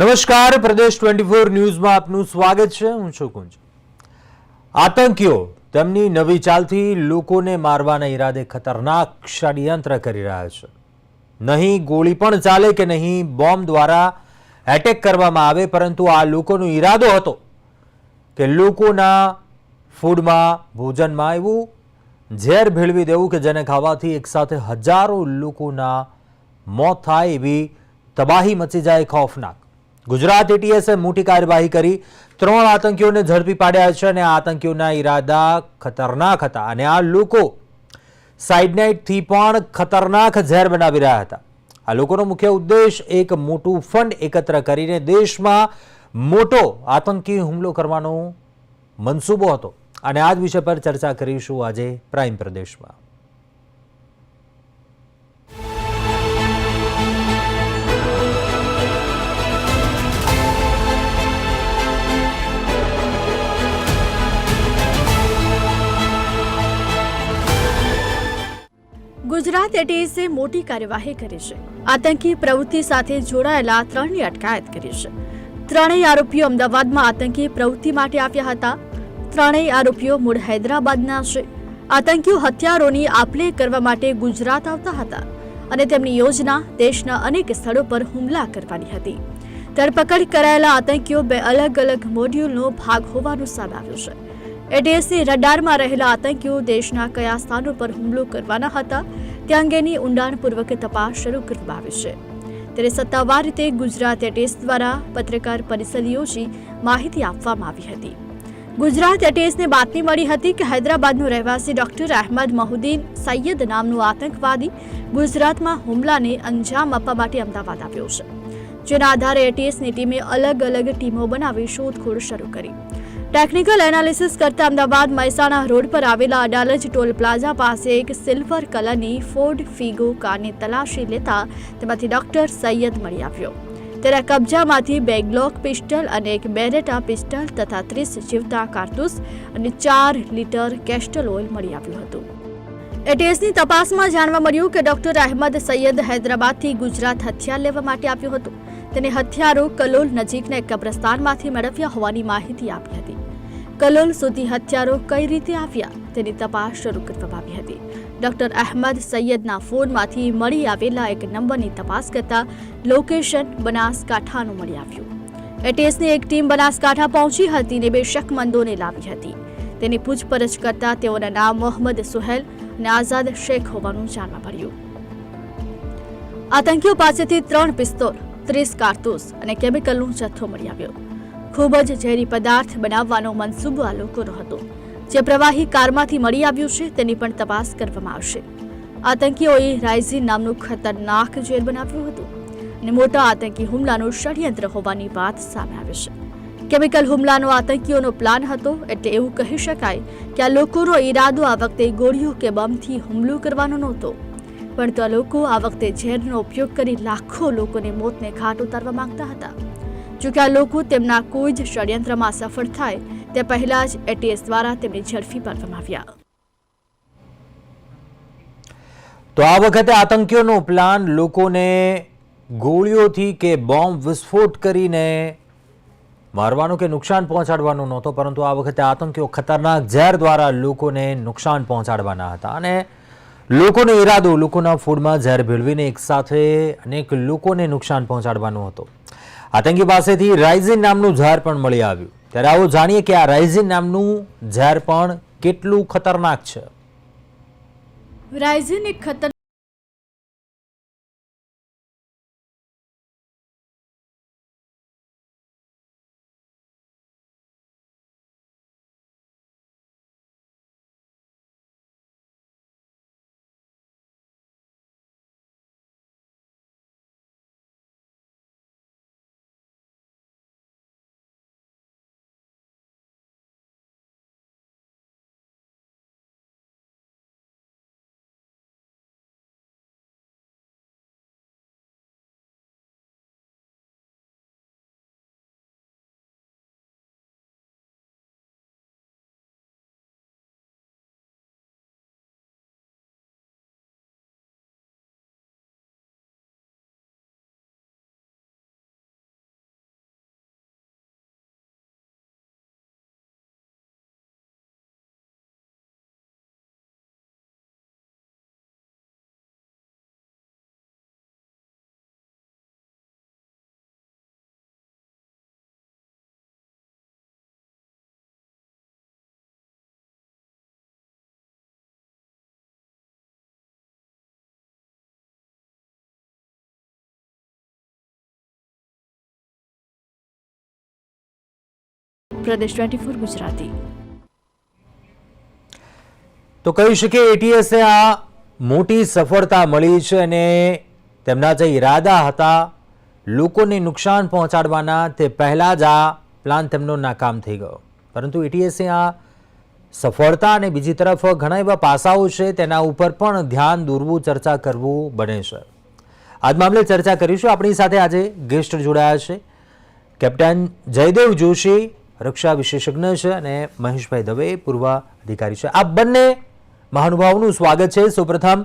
નમસ્કાર, પ્રદેશ twenty four ન્યૂઝમાં આપનું સ્વાગત છે. હું છું કુંજ. આતંકીઓ તેમની નવી ચાલથી લોકોને મારવાના ઈરાદે ખતરનાક ષડયંત્ર કરી રહ્યા છે. નહીં ગોળી પણ ચાલે કે નહીં બોમ્બ દ્વારા એટેક કરવામાં આવે, પરંતુ આ લોકોનો ઈરાદો હતો કે લોકોના ફૂડમાં, ભોજનમાં એવું ઝેર ભેળવી દેવું કે જેને ખાવાથી એકસાથે હજારો લોકોના મોત થાય એવી તબાહી મચી જાય, ખોફનાક. ગુજરાત એટીએસે મોટી કાર્યવાહી કરી. ત્રણ આતંકીઓને ઝડપી પાડ્યા છે અને આ આતંકીઓના ઈરાદા ખતરનાક હતા અને આ લોકો સાઇડનાઇટથી પણ ખતરનાક ઝેર બનાવી રહ્યા હતા. આ લોકોનો મુખ્ય ઉદ્દેશ એક મોટું ફંડ એકત્ર કરીને દેશમાં મોટો આતંકી હુમલો કરવાનો મનસૂબો હતો. અને આ જ વિષય પર ચર્ચા કરીશું આજે પ્રાઇમ પ્રદેશમાં. ગુજરાત એટીએસે મોટી કાર્યવાહી કરી છે. આતંકી પ્રવૃત્તિ સાથે જોડાયેલા ત્રણની અટકાયત કરી છે. ત્રણેય આરોપીઓ અમદાવાદમાં આતંકી પ્રવૃત્તિ માટે આવ્યા હતા. ત્રણેય આરોપીઓ મૂળ હૈદરાબાદના છે. આતંકીઓ હથિયારોની આપલે કરવા માટે ગુજરાત આવતા હતા અને તેમની યોજના દેશના અનેક સ્થળો પર હુમલા કરવાની હતી. ધરપકડ કરાયેલા આતંકીઓ બે અલગ અલગ મોડ્યુલનો ભાગ હોવાનું સામે આવ્યું છે. એટીએસની રડારમાં રહેલા આતંકીઓ દેશના કયા સ્થાનો પર હુમલો કરવાના હતા તે અંગેની ઊંડાણપૂર્વક તપાસ શરૂ કરવામાં આવી છે. ત્યારે સત્તાવાર રીતે ગુજરાત એટેસ દ્વારા પત્રકાર પરિષદ યોજી માહિતી આપવામાં આવી હતી. ગુજરાત એટેસને બાતમી મળી હતી કે હૈદરાબાદનો રહેવાસી ડોક્ટર અહેમદ મહુદ્દીન સૈયદ નામનો આતંકવાદી ગુજરાતમાં હુમલાને અંજામ આપવા માટે અમદાવાદ આવ્યો છે. જેના આધારે એટીએસની ટીમે અલગ અલગ ટીમો બનાવી શોધખોળ શરૂ કરી. ટેકનિકલ એનાલિસિસ કરતા અમદાવાદ મહેસાણા રોડ પર આવેલા અડાલજ ટોલ પ્લાઝા પાસે એક સિલ્વર કલરની ફોર્ડ ફિગો કારની તલાશી લેતા તેમાંથી ડોક્ટર સૈયદ મળી આવ્યો. તેના કબજામાંથી બે ગ્લોક પિસ્ટલ અને એક બેરેટા પિસ્ટલ તથા ત્રીસ જીવતા કારતૂસ અને ચાર લીટર કેસ્ટલ ઓઇલ મળી આવ્યું હતું. એટીએસની તપાસમાં જાણવા મળ્યું કે ડોક્ટર અહેમદ સૈયદ હૈદરાબાદથી ગુજરાત હથિયાર લેવા માટે આવ્યું હતું. તેને હથિયારો કલોલ નજીકના એક કબ્રસ્તાનમાંથી મેળવ્યા હોવાની માહિતી આપી હતી. કલોલ સુધી હથિયારો કઈ રીતે આવ્યા તેની તપાસ શરૂ કરવામાં આવી હતી. ડોક્ટર અહેમદ સૈયદના ફોનમાંથી મળી આવેલા એક નંબરની તપાસ કરતા લોકેશન બનાસકાંઠાનું મળી આવ્યું. એટીએસની એક ટીમ બનાસકાંઠા પહોંચી હતી અને બે શકમંદોને લાવી હતી. તેની પૂછપરછ કરતા તેઓના નામ મોહમ્મદ સુહેલ અને આઝાદ શેખ હોવાનું જાણવા મળ્યું. આતંકીઓ પાસેથી ત્રણ પિસ્તોલ, ત્રીસ કારતૂસ અને કેમિકલનો જથ્થો મળી આવ્યો. ખૂબ જ ઝેરી પદાર્થ બનાવવાનો મનસૂબો આ લોકોનો હતો. જે પ્રવાહી કારમાંથી મળી આવ્યું છે તેની પણ તપાસ કરવામાં આવશે. આતંકીઓએ રાઇઝી નામનું ખતરનાક ઝેર બનાવ્યું હતું અને મોટા આતંકી હુમલાનું ષડયંત્ર હોવાની વાત સામે આવે છે. કેમિકલ હુમલાનો આતંકીઓનો પ્લાન હતો એટલે એવું કહી શકાય કે આ લોકોનો ઈરાદો આ વખતે ગોળીઓ કે બમથી હુમલો કરવાનો નહોતો. પણ તો લોકો આ વખતે ઝેરનો ઉપયોગ કરી લાખો લોકોને મોતને ઘાટ ઉતારવા માંગતા હતા. જો આ લોકો તેમના કોઈ જ ષડયંત્રમાં સફળ થાય, તે પહેલા જ એટીએસ દ્વારા તેમને ઝડપી પાડવામાં આવ્યા તો આ વખતે આતંકીઓનો પ્લાન, લોકોને ગોળીઓથી કે બોમ્બ વિસ્ફોટ કરીને મારવાનું કે નુકસાન પહોંચાડવાનું નહોતો, પરંતુ આ વખતે આતંકીઓ ખતરનાક ઝેર દ્વારા લોકોને નુકસાન પહોંચાડવાના હતા અને લોકોનો ઈરાદો, લોકોના ફૂડમાં ઝેર ભેળવીને એકસાથે અનેક લોકોને નુકસાન પહોંચાડવાનો હતો. આતંકી પાસેથી રાઇઝિન નામનું ઝેર પણ મળી આવ્યું. ત્યારે આવો જાણીએ કે આ રાઇઝિન નામનું ઝેર પણ કેટલું ખતરનાક છે. રાઇઝિન એક ખતર પ્રદેશ ટ્વેન્ટી ફોર ગુજરાતી. તો કહી શકીએ એટીએસને આ મોટી સફળતા મળી છે અને તેમના જે ઈરાદા હતા, લોકોને નુકસાન પહોંચાડવાના તે પહેલાં જ આ પ્લાન તેમનો નાકામ થઈ ગયો. પરંતુ એટીએસે આ સફળતા અને બીજી તરફ ઘણા એવા પાસાઓ છે, તેના ઉપર પણ ધ્યાન દોરવું, ચર્ચા કરવું બને છે. આજ મામલે ચર્ચા કરીશું. આપણી સાથે આજે ગેસ્ટ જોડાયા છે. કેપ્ટન જયદેવ જોશી રક્ષા વિશેષજ્ઞ છે અને મહેશભાઈ દવે પૂર્વ અધિકારી છે. આ બંને મહાનુભાવનું સ્વાગત છે. સૌપ્રથમ,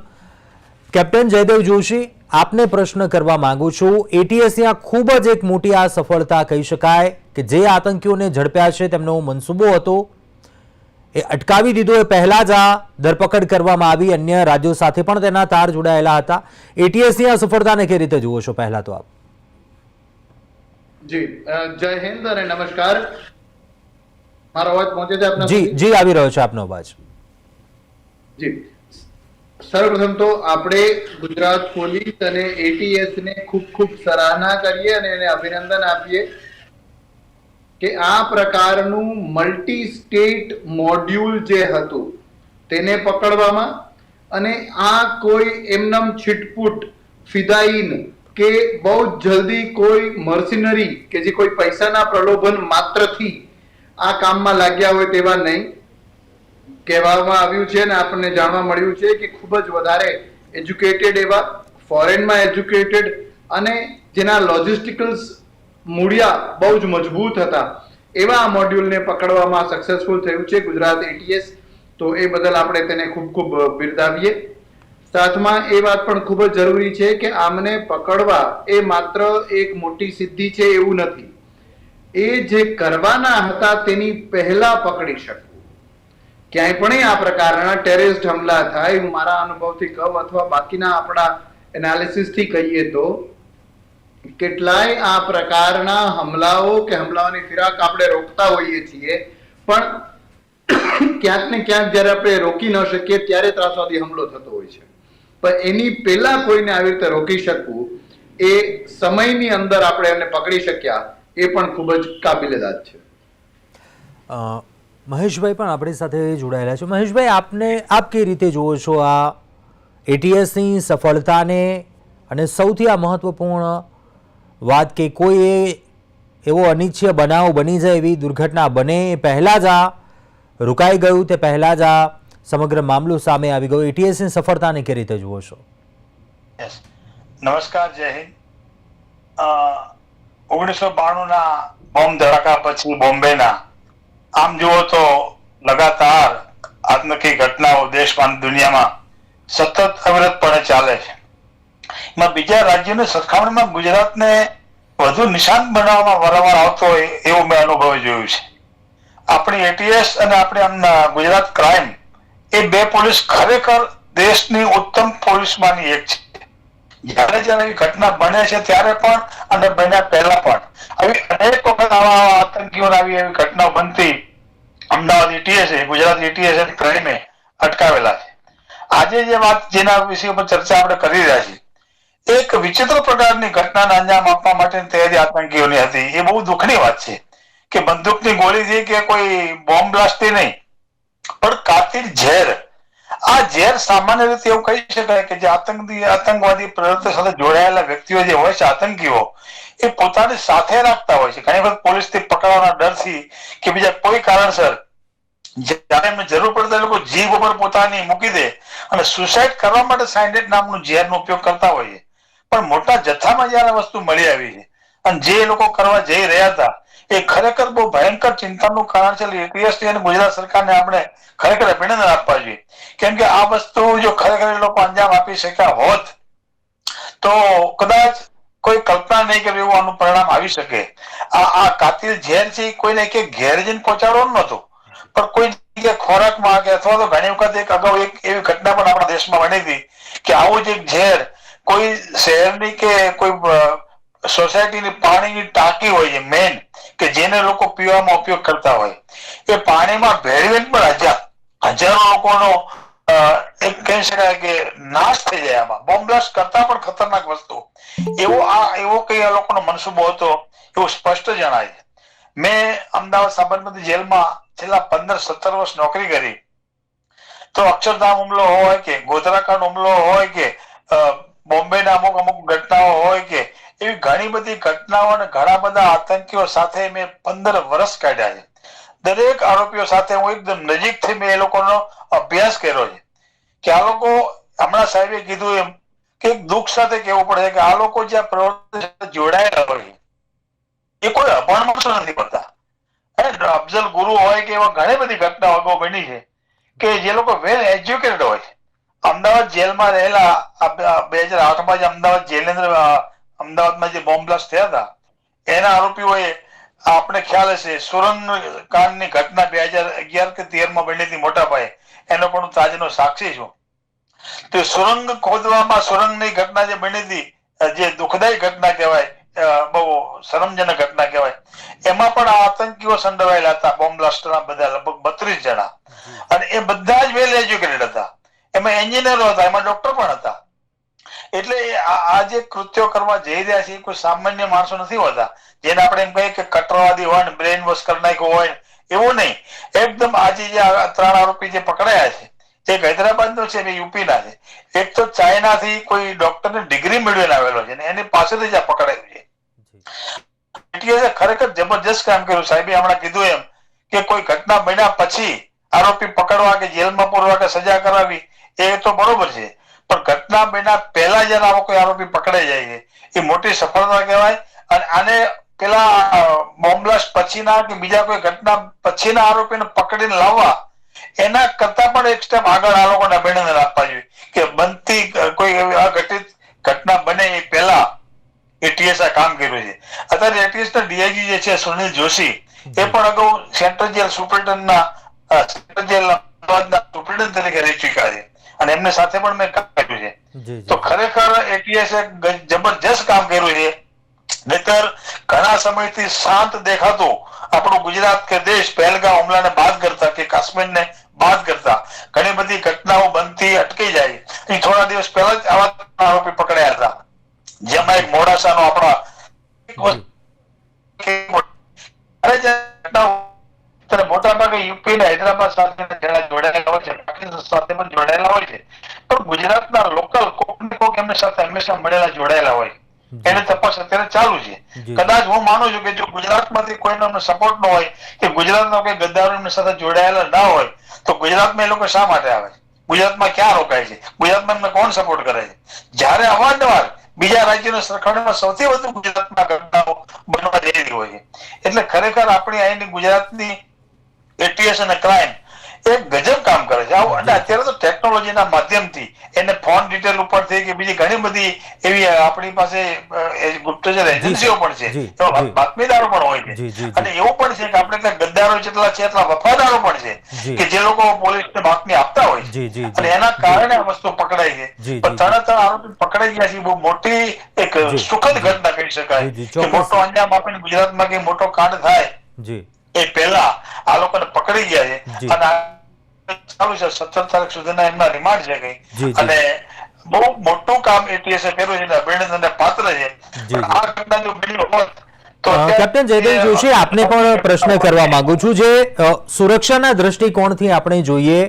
કેપ્ટન જયદેવ જોશી, આપને પ્રશ્ન કરવા માંગુ છું. એટીએસની આ ખૂબ જ એક મોટી આ સફળતા કહી શકાય કે જે આતંકીઓને ઝડપ્યા છે. તેમનો મનસૂબો હતો. એ અટકાવી દીધો. એ પહેલા જ આ ધરપકડ કરવામાં આવી. અન્ય રાજ્યો સાથે પણ તેના તાર જોડાયેલા હતા. એટીએસની આ સફળતાને કઈ રીતે જુઓ છો? પહેલા તો આપ. જી જય હિન્દ અને નમસ્કાર. મારો અવાજ પહોંચે છે આપને જી જી આવી રહ્યો છે આપનો અવાજ. જી. સર્વપ્રથમ તો આપણે ગુજરાત પોલીસ અને એટીએસ ને ખૂબ ખૂબ સરાહના કરીએ અને એને અભિનંદન આપીએ કે આ પ્રકારનું મલ્ટી સ્ટેટ મોડ્યુલ જે હતું તેને પકડવામાં અને આ કોઈ એમનમ છીટપુટ ફિદાઈન કે બહુ જલ્દી કોઈ મર્સિનરી કે જે કોઈ પૈસાના પ્રલોભન માત્રથી આ કામમાં લાગ્યા હોય તેવા નહીં. કહેવામાં આવ્યું છે અને આપણને જાણવા મળ્યું છે કે ખૂબ જ વધારે એજ્યુકેટેડ એવા ફોરેનમાં એજ્યુકેટેડ અને જેના લોજિસ્ટિકલ્સ મૂળિયા બહુ જ મજબૂત હતા. એવા આ મોડ્યુલને પકડવામાં સક્સેસફુલ થયું છે ગુજરાત એટીએસ તો એ બદલ આપણે તેને ખૂબ ખૂબ બિરદાવીએ. સાથમાં એ વાત પણ ખૂબ જ જરૂરી છે કે આમને પકડવા એ માત્ર એક મોટી સિદ્ધિ છે એવું નથી. એ જે કરવાના હતા તેની પહેલા પકડી શકવું ક્યાંય પણ આ પ્રકારના ટેરરિસ્ટ હમલા થાય, હું મારા અનુભવથી કહું અથવા બાકીના આપણા એનાલિસિસથી કહીએ તો, કેટલાય આ પ્રકારના હમલાઓ કે હમલાઓની ફિરાક આપણે રોકતા હોઈએ છીએ, પણ ક્યાંક ને ક્યાંક જ્યારે આપણે રોકી ન શકીએ ત્યારે ત્રાસવાદી હમલો થતો હોય છે. પણ એની પહેલા કોઈને આવી રીતે રોકી શકવું એ સમયની અંદર આપણે એને પકડી શક્યા એ પણ ખૂબ જ કાબિલેદાદ છે. મહેશભાઈ પણ આપણી સાથે જોડાયેલા છે. મહેશભાઈ આપને આપ કઈ રીતે જુઓ છો આ એટીએસની સફળતાને અને સૌથી આ મહત્વપૂર્ણ વાત કે કોઈ એ એવો અનિચ્છય બનાવ બની જાય એવી દુર્ઘટના બને એ પહેલાં જ આ રોકાઈ ગયું તે પહેલાં જ આ સમગ્ર મામલો સામે આવી ગયો. એટીએસની સફળતાને કઈ રીતે જુઓ છો? નમસ્કાર જય હિન્દ. ઓગણીસો બાણું ના બોમ્બ ધડાકા પછી બોમ્બેના. આમ જુઓ તો લગાતાર આત્મકી ઘટનાઓ દેશમાં દુનિયામાં સતત અવિરતપણે ચાલે છે. એમાં બીજા રાજ્યોની સરખામણીમાં ગુજરાતને વધુ નિશાન બનાવવામાં વારંવાર આવતો હોય એવું મેં અનુભવ જોયું છે. આપણી એટીએસ અને આપણી ગુજરાત ક્રાઇમ એ બે પોલીસ ખરેખર દેશની ઉત્તમ પોલીસમાંની એક છે. જ્યારે જ્યારે એવી ઘટના બને છે ત્યારે પણ અને બન્યા પહેલા પણ. આવી અનેક વખત આવા આતંકીઓને આવી એવી ઘટના બનતી અમદાવાદ એટીએસ ગુજરાત એટીએસ ક્રાઇમે અટકાવેલા છે. આજે જે વાત જેના વિષય ઉપર ચર્ચા આપણે કરી રહ્યા છીએ, એક વિચિત્ર પ્રકારની ઘટનાને અંજામ આપવા માટેની તૈયારી આતંકીઓની હતી. એ બહુ દુઃખની વાત છે કે બંદૂકની ગોળીથી કે કોઈ બોમ્બ બ્લાસ્ટથી નહીં, પણ કાતિલ ઝેર આ ઝેર સામાન્ય રીતે એવું કહી શકાય કે જે આતંકી આતંકવાદી પ્રવૃત્તિ સાથે જોડાયેલા વ્યક્તિઓ જે હોય છે, આતંકીઓ, એ પોતાની સાથે રાખતા હોય છે. ઘણી વખત પોલીસથી પકડવાના ડરથી કે બીજા કોઈ કારણસર જ્યારે એમને જરૂર પડતા લોકો જીભ ઉપર પોતાની મૂકી દે અને સુસાઇડ કરવા માટે સાયનેટ નામનું ઝેરનો ઉપયોગ કરતા હોય છે પણ મોટા જથ્થામાં જયારે વસ્તુ મળી આવી છે અને જે લોકો કરવા જઈ રહ્યા હતા એ ખરેખર બહુ ભયંકર ચિંતાનું કારણ છે. એટીએસટી અને ગુજરાત સરકારને આપણે ખરેખર અભિનંદન આપવા જોઈએ. કેમ કે આ વસ્તુ જો ખરેખર એ લોકો અંજામ આપી શક્યા હોત, તો કદાચ કોઈ કલ્પના નહીં કે એવું આનું પરિણામ આવી શકે. આ આ કાતિલ ઝેર છે કોઈને કે ઘેર જઈને પહોંચાડવાનું નહોતું. પણ કોઈ જગ્યાએ ખોરાકમાં કે અથવા તો ઘણી વખત એક અગાઉ એક એવી ઘટના પણ આપણા દેશમાં બની હતી કે આવું જ એક ઝેર કોઈ શહેરની કે કોઈ સોસાયટીની પાણીની ટાંકી હોય છે મેન કે જેને લોકો પીવામાં ઉપયોગ કરતા હોય. એ પાણીમાં ભેળવીને પણ હજાર હજારો લોકોનો એક કહી શકાય કે નાશ થઈ જાય આમાં. બોમ્બ બ્લાસ્ટ કરતા પણ ખતરનાક વસ્તુ. એવો આ, એવો કઈ આ લોકોનો મનસુબો હતો, એવું સ્પષ્ટ જણાય છે. મેં અમદાવાદ સાબરમતી જેલમાં છેલ્લા પંદર, સત્તર વર્ષ નોકરી કરી. તો અક્ષરધામ હુમલો હોય કે ગોધરાકાંડ હુમલો હોય કે બોમ્બેના અમુક અમુક ઘટનાઓ હોય કે એવી ઘણી બધી ઘટનાઓ અને ઘણા બધા આતંકીઓ સાથે મેં પંદર વર્ષ કાઢ્યા છે. દરેક આરોપીઓ સાથે હું એકદમ નજીકથી મેં એ લોકોનો અભ્યાસ કર્યો છે. કે આ લોકો, હમણાં સાહેબે કીધું એમ કે દુઃખ સાથે કહેવું પડે કે આ લોકો જ્યાં પ્રવૃત્તિ જોડાયેલા હોય એ કોઈ અભણ નથી પડતા. અફઝલ ગુરુ હોય કે એવા ઘણી બધી ઘટનાઓ અગાઉ બની છે કે જે લોકો વેલ એજ્યુકેટેડ હોય અમદાવાદ જેલમાં રહેલા બે હજાર આઠમાં જે અમદાવાદ અંદર અમદાવાદમાં જે બોમ્બ બ્લાસ્ટ થયા હતા એના આરોપીઓએ આપણે ખ્યાલ હશે સુરંગ કાંડની ઘટના બે હજાર અગિયાર કે તેરમાં બની હતી મોટા પાયે. એનો પણ હું તાજનો સાક્ષી છું. તો સુરંગ ખોદવામાં સુરંગની ઘટના જે બની હતી જે દુઃખદાયી ઘટના કહેવાય બહુ શરમજનક ઘટના કહેવાય એમાં પણ આ આતંકીઓ સંડવાયેલા હતા બોમ્બ બ્લાસ્ટરના બધા લગભગ બત્રીસ જણા. અને એ બધા જ વેલ એજ્યુકેટેડ હતા. એમાં એન્જિનિયરો હતા એમાં ડોક્ટર પણ હતા. એટલે આ જે કૃત્યો કરવા જઈ રહ્યા છે એ કોઈ સામાન્ય માણસો નથી હોતા. જેને આપણે એમ કહીએ કે કટરવાદી હોય ને બ્રેન વોશ કરી નાખ્યો હોય એવું નહીં. એકદમ આજે જે ત્રણ આરોપી જે પકડાયા છે એક હૈદરાબાદ નો છે ને યુપીના છે. એક તો ચાઇનાથી કોઈ ડોક્ટર ને ડિગ્રી મેળવીને આવેલો છે ને એની પાસેથી જ આ પકડાયું છે. એટીએસે ખરેખર જબરજસ્ત કામ કર્યું. સાહેબે હમણાં કીધું એમ કે કોઈ ઘટના બન્યા પછી આરોપી પકડવા કે જેલમાં પૂરવા કે સજા કરાવી એ તો બરોબર છે. પણ ઘટના બન્યા પહેલા જયારે આવો કોઈ આરોપી પકડાઈ જાય છે. એ મોટી સફળતા કહેવાય અને આને પેલા બોમ્બ્લાસ્ટ પછીના કે બીજા કોઈ ઘટના પછીના આરોપીને પકડીને લાવવા એના કરતા પણ એક સ્ટેપ આગળ આ લોકોને અભિનંદન આપવા જોઈએ કે બનતી કોઈ એવી અઘટિત ઘટના બને એ પહેલા એટીએસ આ કામ કર્યું છે. અત્યારે એટીએસ ના ડીઆઈજી જે છે સુનિલ જોશી એ પણ અગાઉ સેન્ટ્રલ જેલ સુપ્રિન્ટેન્ડન્ટ ના સેન્ટ્રલ જેલ અમદાવાદના સુપ્રિન્ટેન્ડન્ટ તરીકે રહી ચુક્યા છે. અને એમને સાથે પણ મેં તો ખરેખર એટીએસ જબરજસ્ત કામ કર્યું છે. નહીતર ઘણા સમયથી શાંત દેખાતું આપણું ગુજરાત કે દેશ પહેલગામ હુમલાને બાદ કરતા કે કાશ્મીરને બાદ કરતા ઘણી બધી ઘટનાઓ બનતી અટકી જાય. એ થોડા દિવસ પહેલા જ આવા આરોપી પકડાયા હતા. જેમાં એક મોડાસાનો આપણા ત્યારે મોટાભાગે યુપી ને હૈદરાબાદ સાથે જોડાયેલા હોય છે પાકિસ્તાન સાથે પણ જોડાયેલા હોય છે. પણ ગુજરાતના લોકલ કોક ને કોક એમની સાથે હંમેશા મળેલા જોડાયેલા હોય. એની તપાસ અત્યારે ચાલુ છે. કદાચ હું માનું છું કે જો ગુજરાતમાંથી કોઈનો અમને સપોર્ટ ન હોય કે ગુજરાતનો કોઈ ગદ્દારો એમની સાથે જોડાયેલા ના હોય તો ગુજરાતમાં એ લોકો શા માટે આવે ગુજરાતમાં ક્યાં રોકાય છે? ગુજરાતમાં એમને કોણ સપોર્ટ કરે છે? જ્યારે અવારનવાર બીજા રાજ્યોની સરખામણીમાં સૌથી વધુ ગુજરાતમાં ઘટનાઓ બનવા જઈ રહી હોય છે. એટલે ખરેખર આપણી અહીંની ગુજરાતની એટીએસ અને ક્રાઇમ એ ગજબ કામ કરે છે. આવું અને અત્યારે તો ટેકનોલોજીના માધ્યમથી એને ફોન ડિટેલ ઉપરથી કે બીજી ઘણી બધી એવી આપણી પાસે ગુપ્તચર એજન્સીઓ પણ છે. બાતમીદારો પણ હોય છે. અને એવું પણ છે કે આપણે ત્યાં ગદ્દારો જેટલા છે એટલા વફાદારો પણ છે કે જે લોકો પોલીસને બાતમી આપતા હોય. અને એના કારણે આ વસ્તુ પકડાય છે. પણ તરત આરોપી પકડાઈ ગયા છે બહુ મોટી એક સુખદ ઘટના કહી શકાય કે. મોટો અંજામ આપીને ગુજરાતમાં કે મોટો કાંડ થાય એ પહેલા આ લોકોને પકડી જાય અને ચાલુ છે સત્તર તારીખ સુધીના એમના રિમાન્ડ છે કઈ. અને બહુ મોટું કામ એટીએસ કર્યું છે અભિનંદનને પાત્ર છે. આ ઘટના જો બન્યું હોત કેપ્ટન જયદેવ જોશી આપને પણ પ્રશ્ન કરવા માંગુ છું જે સુરક્ષાના દ્રષ્ટિકોણથી આપણે જોઈએ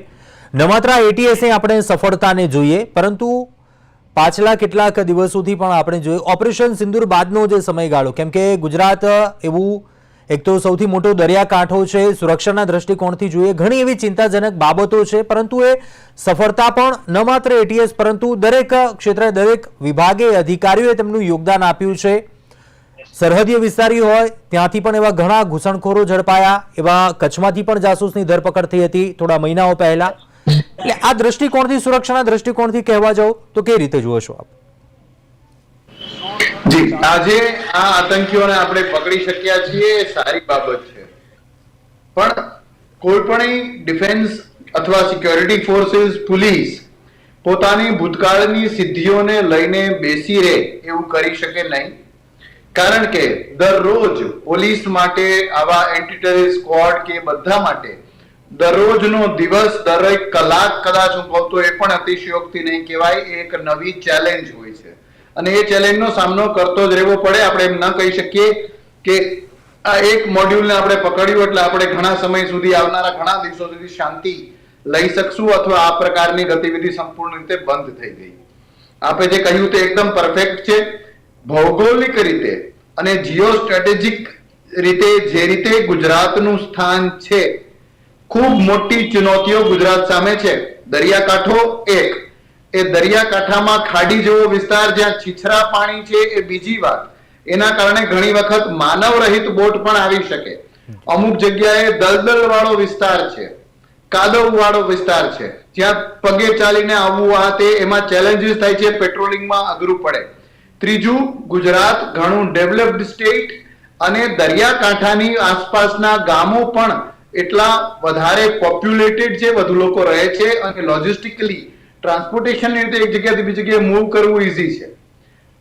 ન માત્ર એટીએસની આપણે સફળતાને જોઈએ પરંતુ પાછલા કેટલાક દિવસોથી પણ આપણે જોયું ઓપરેશન સિંદૂર બાદનો જે સમયગાળો કેમ કે ગુજરાત એવું એક તો સૌથી મોટો દરિયાકાંઠો છે, સુરક્ષાના દ્રષ્ટિકોણથી જોઈએ ઘણી એવી ચિંતાજનક બાબતો છે, પરંતુ એ સફળતા પણ ન માત્ર એટીએસ પરંતુ દરેક ક્ષેત્રે, દરેક વિભાગે અધિકારીઓએ તેમનું યોગદાન આપ્યું છે. સરહદીય વિસ્તારી હોય, ત્યાંથી પણ એવા ઘણા ઘૂસણખોરો ઝડપાયા, એવા કચ્છમાંથી પણ જાસૂસની ધરપકડ થઈ હતી થોડા મહિનાઓ પહેલા. એટલે આ દ્રષ્ટિકોણથી, સુરક્ષાના દ્રષ્ટિકોણથી કહેવા જાઓ તો કઈ રીતે જુઓ છો આપ? જી. આજે આ આતંકીઓને આપણે પકડી શક્યા છીએ સારી બાબત છે. પણ કોઈ પણ ડિફેન્સ અથવા સિક્યોરિટી ફોર્સિસ પોલીસ પોતાની ભૂતકાળની સિદ્ધિઓને લઈને બેસી રહે એવું કરી શકે નહીં. કારણ કે દરરોજ પોલીસ માટે, આવા એન્ટી ટેરરિસ્ટ કે બધા માટે દરરોજનો દિવસ, દરેક કલાક કદાચ હું કહું તો એ પણ અતિશયોક્તિ નહીં કહેવાય એક નવી ચેલેન્જ હોય છે. અને એ ચેલેન્જનો સામનો કરતો જ રહેવો પડે. આપણે એમ ન કહી શકીએ કે આ એક મોડ્યુલને આપણે પકડ્યું એટલે આપણે ઘણા સમય સુધી, આવનારા ઘણા દિવસો સુધી શાંતિ લઈ શકશું અથવા આ પ્રકારની ગતિવિધિ સંપૂર્ણ રીતે બંધ થઈ ગઈ. આપે જે કહ્યું તે એકદમ પરફેક્ટ છે. ભૌગોલિક રીતે અને જીઓ સ્ટ્રેટેજિક રીતે જે રીતે ગુજરાતનું સ્થાન છે, ખૂબ મોટી ચુનૌતીઓ ગુજરાત સામે છે. દરિયાકાંઠો એક. એ દરિયાકાંઠામાં ખાડી જેવો વિસ્તાર જ્યાં છીછરા પાણી છે એ બીજી વાત. એના કારણે ઘણી વખત માનવ રહિત બોટ પણ આવી શકે. અમુક જગ્યાએ દલદલ વાળો વિસ્તાર છે. કાદવ વાળો વિસ્તાર છે. જ્યાં પગે ચાલીને આવવું આ તે એમાં ચેલેન્જીસ થાય છે પેટ્રોલિંગમાં અઘરું પડે. ત્રીજું, ગુજરાત ઘણું ડેવલપ્ડ સ્ટેટ અને દરિયાકાંઠાની આસપાસના ગામો પણ એટલા વધારે પોપ્યુલેટેડ છે વધુ લોકો રહે છે અને લોજિસ્ટિકલી ટ્રાન્સપોર્ટેશન રીતે એક જગ્યાથી બીજી જગ્યાએ મૂવ કરવું ઈઝી છે.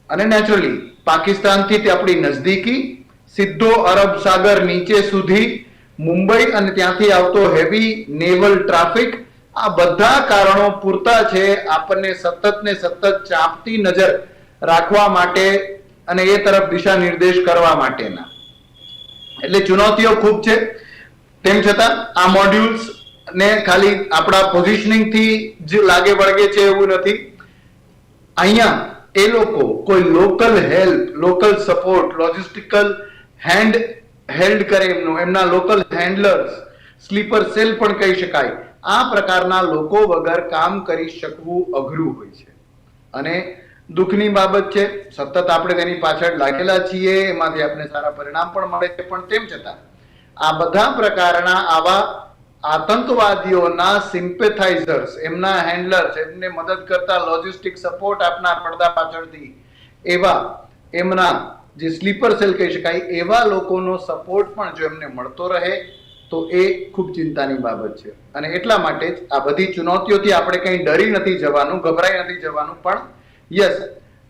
અને નેચરલી પાકિસ્તાનથી તે આપણી નજદીકી, સીધો અરબ સાગર નીચે સુધી, મુંબઈ અને ત્યાંથી આવતો હેવી નેવલ ટ્રાફિક આ બધા કારણો પૂરતા છે, આપણને સતત ને સતત ચાંપતી નજર રાખવા માટે અને એ તરફ દિશા નિર્દેશ કરવા માટેના. એટલે ચુનૌતીઓ ખૂબ છે. તેમ છતાં, આ મોડ્યુલ્સ ને ખાલી આપણા પોઝિશનિંગથી જે લાગે વળગે છે એવું નથી. અહીંયા એ લોકો કોઈ local help local support logistical hand held કરે એમનું, એમના લોકલ હેન્ડલર્સ સ્લીપર સેલ પણ કહી શકાય. આ પ્રકારના લોકો વગર કામ કરી શકવું અઘરું હોય છે. અને દુઃખની બાબત છે, સતત આપણે તેની પાછળ લાગેલા છીએ, એમાંથી આપણે સારા પરિણામ પણ મળે છે, પણ તેમ છતાં આ બધા પ્રકારના આવા આતંકવાદીઓના સિમ્પેથાઇઝર્સ, એમના હેન્ડલર્સ, એમને મદદ કરતા લોજિસ્ટિક સપોર્ટ આપનાર પડદા પાછળથી, એવા એમના જે સ્લીપર સેલ કહી શકાય, એવા લોકોનો સપોર્ટ પણ જો એમને મળતો રહે, તો એ ખૂબ ચિંતાની બાબત છે. અને એટલા માટે જ આ બધી ચુનૌતીઓથી આપણે કંઈ ડરી નથી જવાનું, ગભરાઈ નથી જવાનું, પણ yes,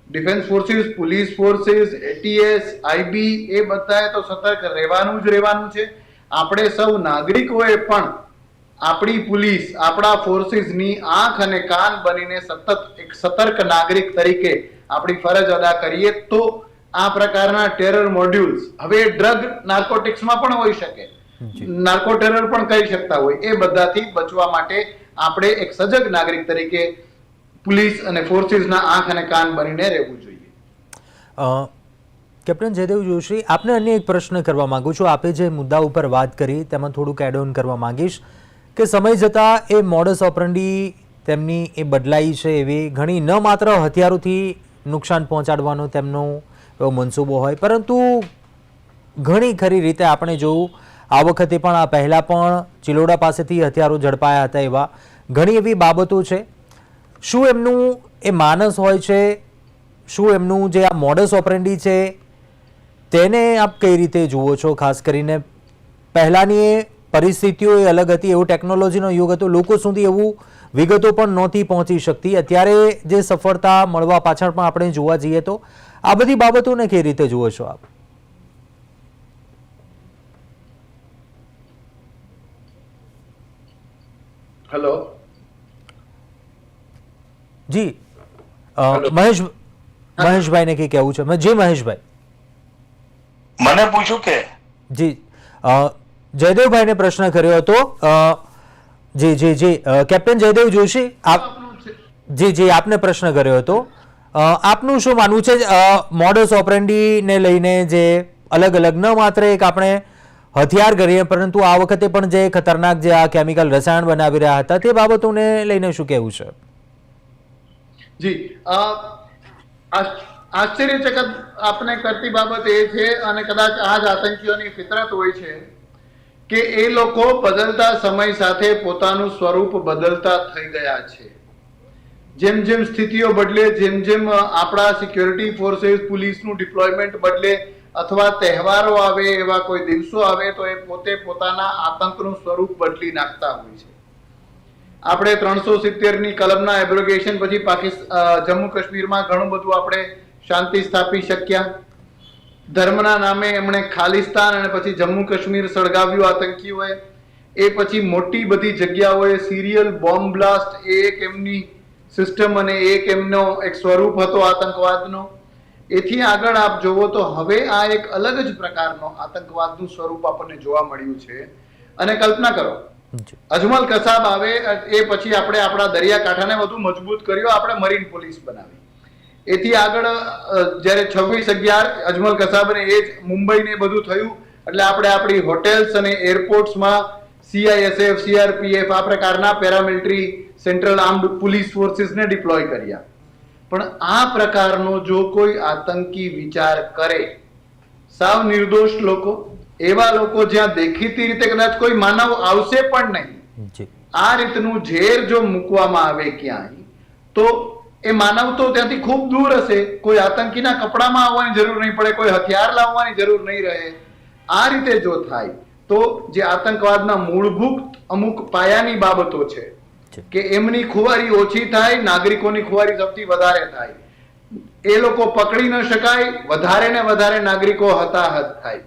defence forces, police forces, ATS, IB, એ બધાએ તો સતર્ક રહેવાનું જ રહેવાનું છે. આપણે સૌ નાગરિકોએ પણ આપણી પોલીસ આપણા ફોર્સિસની આંખ અને કાન બનીને સતત એક સતર્ક નાગરિક તરીકે આપણી ફરજ અદા કરીએ તો આ પ્રકારના ટેરર મોડ્યુલ્સ હવે ડ્રગ નાર્કોટિક્સમાં પણ હોઈ શકે. નાર્કો ટેરર પણ કહી શકતા હોય. એ બધાથી બચવા માટે આપણે એક સજગ નાગરિક તરીકે પોલીસ અને ફોર્સિસના આંખ અને કાન બનીને રહેવું જોઈએ. કેપ્ટન જયદેવ જોશી આપને અન્ય એક પ્રશ્ન કરવા માંગુ છું. આપે જે મુદ્દા ઉપર વાત કરી તેમાં થોડુંક એડ ઓન કરવા માંગીશ. કે સમય જતાં એ મોડસ ઓપરંડી તેમની એ બદલાઈ છે એવી ઘણી ન માત્ર હથિયારોથી નુકસાન પહોંચાડવાનો તેમનો એવો મનસૂબો હોય, પરંતુ ઘણી ખરી રીતે આપણે જોયું, આ વખતે પણ, આ પહેલાં પણ ચિલોડા પાસેથી હથિયારો ઝડપાયા હતા એવા ઘણી એવી બાબતો છે. શું એમનું એ માનસ હોય છે? શું એમનું જે આ મોડસ ઓપરેન્ડી છે, તેને આપ કઈ રીતે જુઓ છો? ખાસ કરીને પહેલાંની એ પરિસ્થિતિઓ એ અલગ હતી એવું ટેકનોલોજીનો યુગ હતો. લોકો સુધી એવું વિગતો પણ નહોતી પહોંચી શકતી. અત્યારે જે સફળતા મળવા પાછળ પણ આપણે જોવા જઈએ તો આ બધી બાબતોને કઈ રીતે જુઓ છો આપ? હેલો જી. અ, મહેશ મહેશભાઈને કઈ કહેવું છે? જી મહેશભાઈ. મને પૂછ્યું કે જી. અ, જયદેવભાઈને પ્રશ્ન કર્યો હતો. જી જી જી. કેપ્ટન જયદેવ જોશી, આપ જી જી, આપને પ્રશ્ન કર્યો હતો. આપનું શું માનવું છે? મોડસ ઓપરેન્ડીને લઈને જે અલગ અલગ ન માત્ર એક આપણે હથિયાર કરીએ, પરંતુ આ વખતે પણ જે ખતરનાક જે આ કેમિકલ રસાયણ બનાવી રહ્યા હતા, તે બાબતોને લઈને શું કહેવું છે? જી આશ્ચર્યચકત આપને કરતી બાબત એ છે અને કદાચ આ જ આતંકીઓની ફિતરત હોય છે કે એ લોકો બદલતા સમય સાથે પોતાનું સ્વરૂપ બદલતા થઈ ગયા છે. જેમ જેમ સ્થિતિઓ બદલે, જેમ જેમ આપણા સિક્યોરિટી ફોર્सेस પોલીસનું ડિપ્લોયમેન્ટ બદલે અથવા તહેવારો આવે, એવા કોઈ દિવસો આવે, તો એ પોતે પોતાના આતંકનું સ્વરૂપ બદલી નાખતા હોય છે. આપણે ત્રણસો સિત્તેરની કલમના એબ્રોગેશન પછી પાકિસ્તાન જમ્મુ કાશ્મીરમાં ઘણું બધું આપણે શાંતિ સ્થાપી શક્યા. ધર્મના નામે એમણે ખાલિસ્તાન અને પછી જમ્મુ કાશ્મીર સળગાવ્યું આતંકીઓએ એ પછી મોટી બધી જગ્યાઓએ સિરિયલ બોમ્બ બ્લાસ્ટ એ એક એમની સિસ્ટમ અને એક એમનો એક સ્વરૂપ હતો આતંકવાદનો. એથી આગળ આપ જોવો તો હવે આ એક અલગ જ પ્રકારનો આતંકવાદનું સ્વરૂપ આપણને જોવા મળ્યું છે. અને કલ્પના કરો અજમલ કસાબ આવે એ પછી આપણે આપણા દરિયાકાંઠાને વધુ મજબૂત કર્યો આપણે મરીન પોલીસ બનાવી. એથી આગળ જ્યારે છવ્વીસ અગિયાર અજમલ કસાબને એ જ મુંબઈને બધું થયું એટલે આપણે આપણી હોટેલ્સ અને એરપોર્ટ્સમાં સીઆઈએસએફ સીઆરપીએફ આ પ્રકારના પેરામિલિટરી સેન્ટ્રલ આર્મ્ડ પોલીસ ફોર્સીસને ડિપ્લોય કર્યા. પણ આ પ્રકારનો જો કોઈ આતંકી વિચાર કરે સાવ નિર્દોષ લોકો એવા લોકો જ્યાં દેખીતી રીતે કદાચ કોઈ માનવ આવશે પણ નહીં આ રીતનું ઝેર જો મૂકવામાં આવે ક્યાંય તો એ માનવ તો ત્યાંથી ખૂબ દૂર હશે. કોઈ આતંકીના કપડામાં આવવાની જરૂર નહીં પડે કોઈ હથિયાર લાવવાની જરૂર નહીં રહે. આ રીતે જો થાય તો જે આતંકવાદના મૂળભૂત અમુક પાયાની બાબતો છે કે એમની ખુવારી ઓછી થાય નાગરિકોની ખુવારી સૌથી વધારે થાય. એ લોકો પકડી ન શકાય વધારે ને વધારે નાગરિકો હતાહત થાય.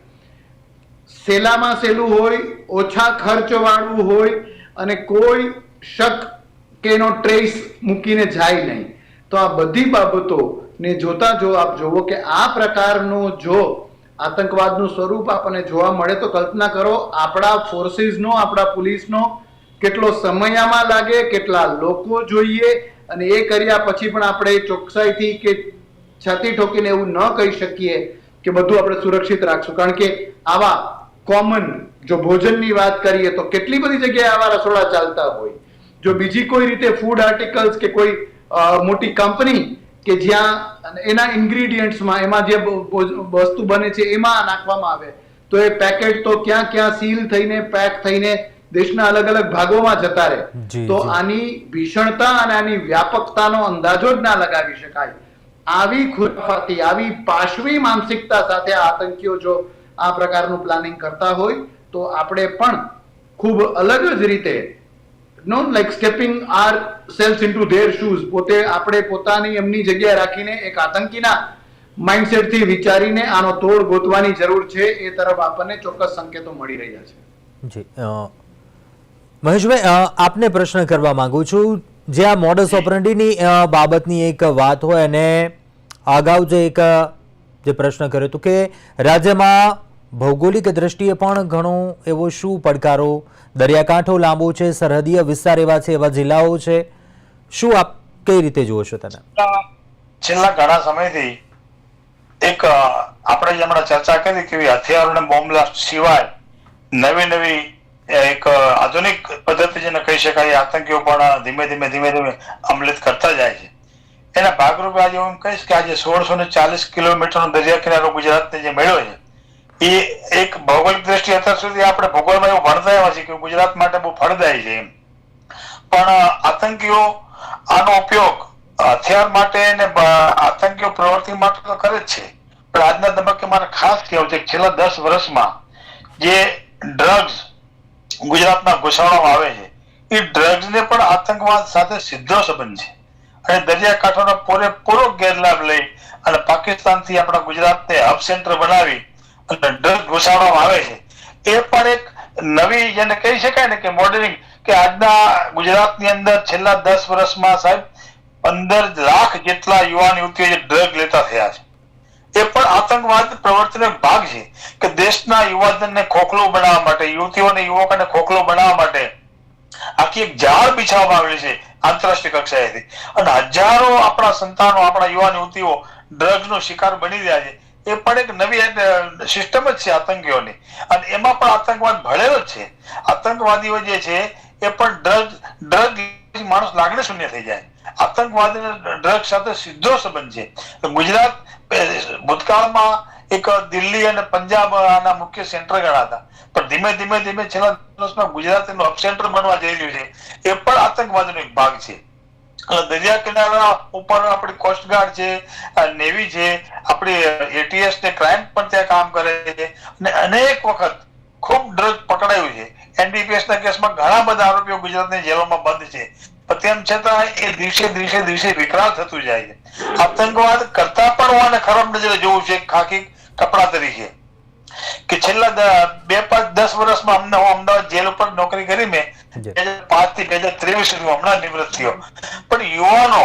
સેલામાં સેલું હોય ઓછા ખર્ચ વાળું હોય અને કોઈ શક કે એનો ટ્રેસ મૂકીને જાય નહીં. તો આ બધી બાબતો ને જોતા જો આપ જોવો કે આ પ્રકારનો જો આતંકવાદનું સ્વરૂપ આપણને જોવા મળે તો કલ્પના કરો આપણા ફોર્સીસનો આપણા પોલીસનો કેટલો સમય આમાં લાગે, કેટલા લોકો જોઈએ અને એ કર્યા પછી પણ આપણે ચોકસાઈથી કે છાતી ઠોકીને એવું ન કહી શકીએ કે બધું આપણે સુરક્ષિત રાખશું. કારણ કે આવા કોમન જો ભોજનની વાત કરીએ તો કેટલી બધી જગ્યાએ આવા રસોડા ચાલતા હોય. જો બીજી કોઈ રીતે ફૂડ આર્ટિકલ્સ કે કોઈ મોટી કંપની કે જ્યાં એના ઇન્ગ્રીડિયન્ટ્સમાં એમાં જે વસ્તુ બને છે એમાં નાખવામાં આવે. તો એ પેકેટ તો ક્યાં ક્યાં સીલ થઈને પેક થઈને દેશના અલગ અલગ ભાગોમાં જતા રહે. તો આની ભીષણતા અને આની વ્યાપકતાનો અંદાજો જ ના લગાવી શકાય. આવી ખુરફાતી આવી પાશવી માનસિકતા સાથે આતંકીઓ જો આ પ્રકારનું પ્લાનિંગ કરતા હોય તો આપણે પણ ખૂબ અલગ જ રીતે no like stepping ourselves into their shoes પોતે આપણે પોતાની એમની જગ્યાએ રાખીને એક આતંકીના માઇન્ડસેટથી વિચારીને આનો તોડ ગોતવાની જરૂર છે, એ તરફ આપણને ચોક્કસ સંકેતો મળી રહ્યા છે. જી મહેશભાઈ આપને પ્રશ્ન કરવા માંગુ છું. જે આ મોડસ ઓપરેન્ડીની બાબતની એક વાત હોય અને અગાઉ જે એક, જે પ્રશ્ન કર્યો હતો કે રાજ્યમાં ભૌગોલિક દ્રષ્ટિએ પણ ઘણો એવો શું પડકારો દરિયાકાંઠો લાંબો છે, સરહદીય વિસ્તાર એવા છે, એવા જિલ્લાઓ છે. શું આપ કઈ રીતે જુઓ છો તેને? છેલ્લા ઘણા સમયથી એક આપણે જે હમણાં ચર્ચા કરી કે હથિયારો અને બોમ્બ બ્લાસ્ટ સિવાય નવી નવી એક આધુનિક પદ્ધતિ જેને કહી શકાય આતંકીઓ પણ ધીમે ધીમે ધીમે ધીમે અમલિત કરતા જાય છે. એના ભાગરૂપે આજે હું કહીશ કે આજે સોળસો ને ચાલીસ કિલોમીટરનો દરિયા કિનારો ગુજરાતને જે મેળ્યો છે એ એક ભૌગોલિક દ્રષ્ટિ અત્યાર સુધી આપણે ભૂગોળમાં એવું ભણતા આવ્યા છીએ કે ગુજરાત માટે બહુ ફળદાયી છે એમ. પણ આતંકીઓ આનો ઉપયોગ હથિયાર માટે ને આતંકીઓ પ્રવૃત્તિ માટે તો કરે જ છે. પણ આજના તબક્કે મારે ખાસ કહેવું છે છેલ્લા દસ વર્ષમાં જે ડ્રગ્સ ગુજરાતમાં ઘુસાડવામાં આવે છે, એ ડ્રગ્સને પણ આતંકવાદ સાથે સીધો સંબંધ છે. અને દરિયાકાંઠાનો પૂરેપૂરો ગેરલાભ લઈ અને પાકિસ્તાનથી આપણા ગુજરાતને હબ સેન્ટર બનાવી અને ડ્રગ ઘુસાડવામાં આવે છે. એ પણ એક નવી જેને કહી શકાય ને કે મોડેલિંગ કે આજના ગુજરાતની અંદર છેલ્લા દસ વર્ષમાં સાહેબ પંદર લાખ જેટલા યુવાન યુવતીઓ જે ડ્રગ લેતા થયા છે. એ પણ આતંકવાદ પ્રવર્તનનો ભાગ છે કે દેશના યુવાધનને ખોખલો બનાવવા માટે યુવતીઓને યુવકોને ખોખલો બનાવવા માટે આખી એક જાળ બિછાવવામાં આવેલી છે આંતરરાષ્ટ્રીય કક્ષાએથી. અને હજારો આપણા સંતાનો, આપણા યુવાન યુવતીઓ ડ્રગ્સનો શિકાર બની રહ્યા છે. એ પણ એક નવી સિસ્ટમ જ છે આતંકીઓની. અને એમાં પણ આતંકવાદ ભળેલો જ છે. આતંકવાદીઓ જે છે, એ પણ ડ્રગ ડ્રગ માણસ લાગણી શૂન્ય થઈ જાય. આતંકવાદ ડ્રગ સાથે સીધો સંબંધ છે. ગુજરાત ભૂતકાળમાં એક દિલ્હી અને પંજાબ આના મુખ્ય સેન્ટર ગણાતા. પણ ધીમે ધીમે ધીમે છેલ્લા દિવસમાં ગુજરાત એનું અપસેન્ટર બનવા જઈ રહ્યું છે. એ પણ આતંકવાદનો એક ભાગ છે. દરિયા કિનારા ઉપર આપણી કોસ્ટગાર્ડ છે નેવી છે, આપણી એટીએસ ને ક્રાઇમ પણ ત્યાં કામ કરે છે અને અનેક વખત ખૂબ ડ્રગ પકડાયું છે. એનડીપીએસ ના કેસમાં ઘણા બધા આરોપીઓ ગુજરાતની જેલોમાં બંધ છે. તેમ છતાં એ દિવસે દિવસે દિવસે વિકરાળ થતું જાય છે. આતંકવાદ કરતા પણ હું આને ખરાબ નજરે જોઉં છે. ખાખી કપડા તરીકે. કે છેલ્લા બે પાંચ દસ વર્ષમાં અમને હું અમદાવાદ જેલ ઉપર નોકરી કરી મેં બે હજાર પાંચથી બે હજાર ત્રેવીસ સુધી હમણાં નિવૃત્ત થયો. પણ યુવાનો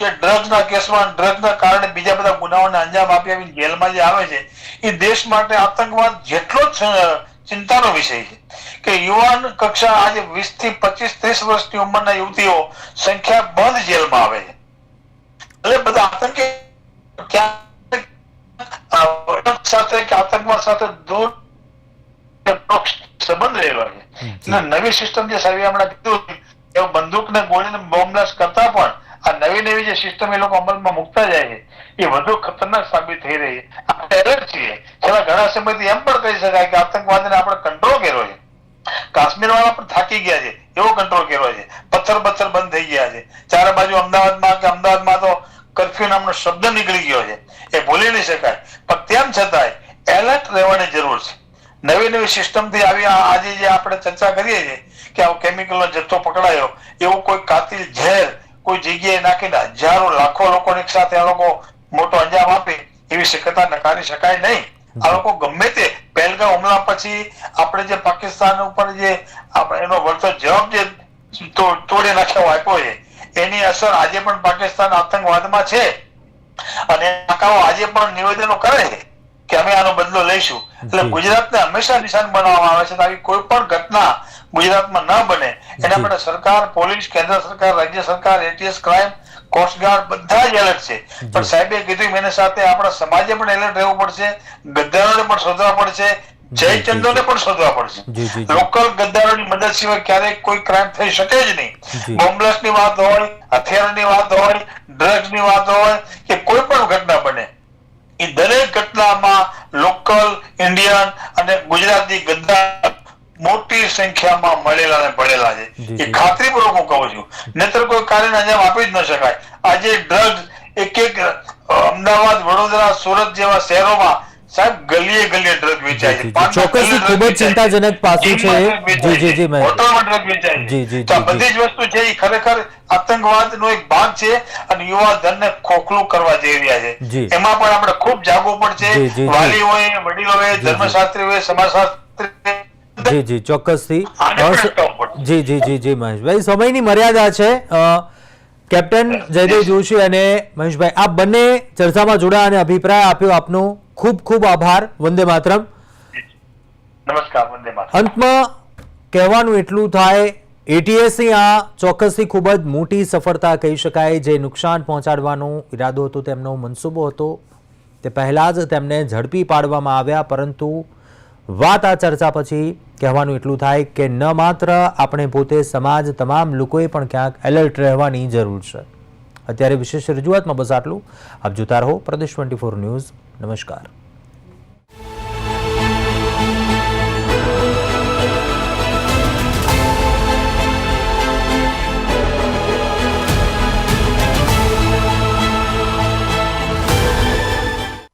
જે ડ્રગ્સના કેસમાં ડ્રગ્સના કારણે બીજા બધા ગુનાઓને અંજામ આપી આવીને જેલમાં જે આવે છે એ દેશ માટે આતંકવાદ જેટલો જ ચિંતાનો વિષય છે. કે યુવાન કક્ષા આજે વીસથી પચીસ ત્રીસ વર્ષની ઉંમરના યુવતીઓ સંખ્યા બંધ જેલમાં આવે છે. એટલે બધા આતંકી ડ્રગ્સ સાથે કે આતંકવાદ સાથે દૂર સંબંધ રહેલો છે. નવી સિસ્ટમ જે સાહેબ હમણાં કીધું એવું બંદૂક ને ગોળી ને બ્લાસ્ટ કરતા પણ આ નવી નવી જે સિસ્ટમ એ લોકો અમલમાં મૂકતા જાય છે એ વધુ ખતરનાક સાબિત થઈ રહી છે. આપણે એલર્ટ છીએ. છેલ્લા ઘણા સમયથી એમ પણ કહી શકાય કે આતંકવાદને આપણે કંટ્રોલ કર્યો છે. કાશ્મીર વાળા પણ થાકી ગયા છે એવો કંટ્રોલ કર્યો છે. પથ્થર પથ્થર બંધ થઈ ગયા છે. ચારે બાજુ અમદાવાદમાં કે અમદાવાદમાં તો કર્ફ્યુ નામનો શબ્દ નીકળી ગયો છે. એ ભૂલી નહીં શકાય. પણ તેમ છતાંય એલર્ટ રહેવાની જરૂર છે. નવી નવી સિસ્ટમથી આવી આજે જે આપણે ચર્ચા કરીએ છીએ કે આવો કેમિકલનો જથ્થો પકડાયો, એવું કોઈ કાતિલ ઝેર કોઈ જગ્યાએ નાખીને હજારો લાખો લોકોને સાથે આ લોકો મોટો અંજામ આપે, એવી શક્યતા નકારી શકાય નહીં. આ લોકો ગમે તે પહેલગામ હુમલા પછી આપણે જે પાકિસ્તાન ઉપર જે એનો વળતો જવાબ જે તોડી નાખ્યો આપ્યો છે, એની અસર આજે પણ પાકિસ્તાન આતંકવાદમાં છે. અને નાકાઓ આજે પણ નિવેદનો કરે કે અમે આનો બદલો લઈશું. એટલે ગુજરાતને હંમેશા નિશાન બનાવવામાં આવે છે આવી કોઈ પણ ઘટના ગુજરાતમાં ન બને. એના માટે સરકાર પોલીસ કેન્દ્ર સરકાર રાજ્ય સરકાર એટીએસ ક્રાઇમ કોસ્ટગાર્ડ બધા જ એલર્ટ છે. પણ સાહેબે કીધું એની સાથે આપણા સમાજે પણ એલર્ટ રહેવું પડશે ગદ્દારોને પણ શોધવા પડશે જી, જી, પણ શોધવા પડશે. લોકલ ગદ્દારોની મદદ સિવાય ક્યારેય કોઈ ક્રાઇમ થઈ શકે જ નહીં. જી. બોમ્બલેસની વાત હોય હથિયારની વાત હોય ડ્રગ્સની વાત હોય કે કોઈ પણ ઘટના બને એ દરેક ઘટનામાં લોકલ ઇન્ડિયન અને ગુજરાતી ગદ્દાર મોટી સંખ્યામાં મળેલા અને પડેલા છે. એ. ખાતરીપૂર્વક હું કહું છું. નહીતર કોઈ કાર્યને અંજામ આપી જ ન શકાય. આજે ડ્રગ્સ એક એક અમદાવાદ વડોદરા સુરત જેવા શહેરોમાં સાહેબ ગલીએ ગલીએ ડ્રગ વેચાય. છે ચોક્કસ ખૂબ જ. ચિંતાજનક પાસું છે. જી, જી, જી. હોટલમાં drug વેચાય છે. જી, જી, તો બધી જ વસ્તુ છે એ ખરેખર આતંકવાદનો એક ભાગ છે અને યુવા ધનને ખોખલું કરવા જઈ રહ્યા છે એમાં પણ આપણે ખૂબ જાગવું પડશે. વાલીઓએ વડીલોએ. ધર્મશાસ્ત્રીઓએ સમાજશાસ્ત્રી જી જી ચોક્કસથી જી જી જી જી મહેશભાઈ સમયની મર્યાદા છે કેપ્ટન જયદેવ જોશી અને મહેશભાઈ આ બંને ચર્ચામાં જોડાયા અને અભિપ્રાય આપ્યો. આપનો ખૂબ ખૂબ આભાર. વંદે માતરમ. નમસ્કાર વંદે માતરમ. અંતમાં કહેવાનું એટલું થાય એટીએસની આ ચોક્કસથી ખૂબ જ મોટી સફળતા કહી શકાય. જે નુકસાન પહોંચાડવાનો ઈરાદો હતો તેમનો મનસૂબો હતો. તે પહેલાં જ તેમને ઝડપી પાડવામાં આવ્યા પરંતુ વાત આ ચર્ચા પછી કહેવાનું એટલું થાય કે ન માત્ર આપણે પોતે સમાજ તમામ લોકોએ પણ ક્યાંક એલર્ટ રહેવાની જરૂર છે. અત્યારે વિશેષ રજૂઆતમાં બસ આટલું. આપ જોતા રહો પ્રદેશ ટ્વેન્ટી ન્યૂઝ. નમસ્કાર.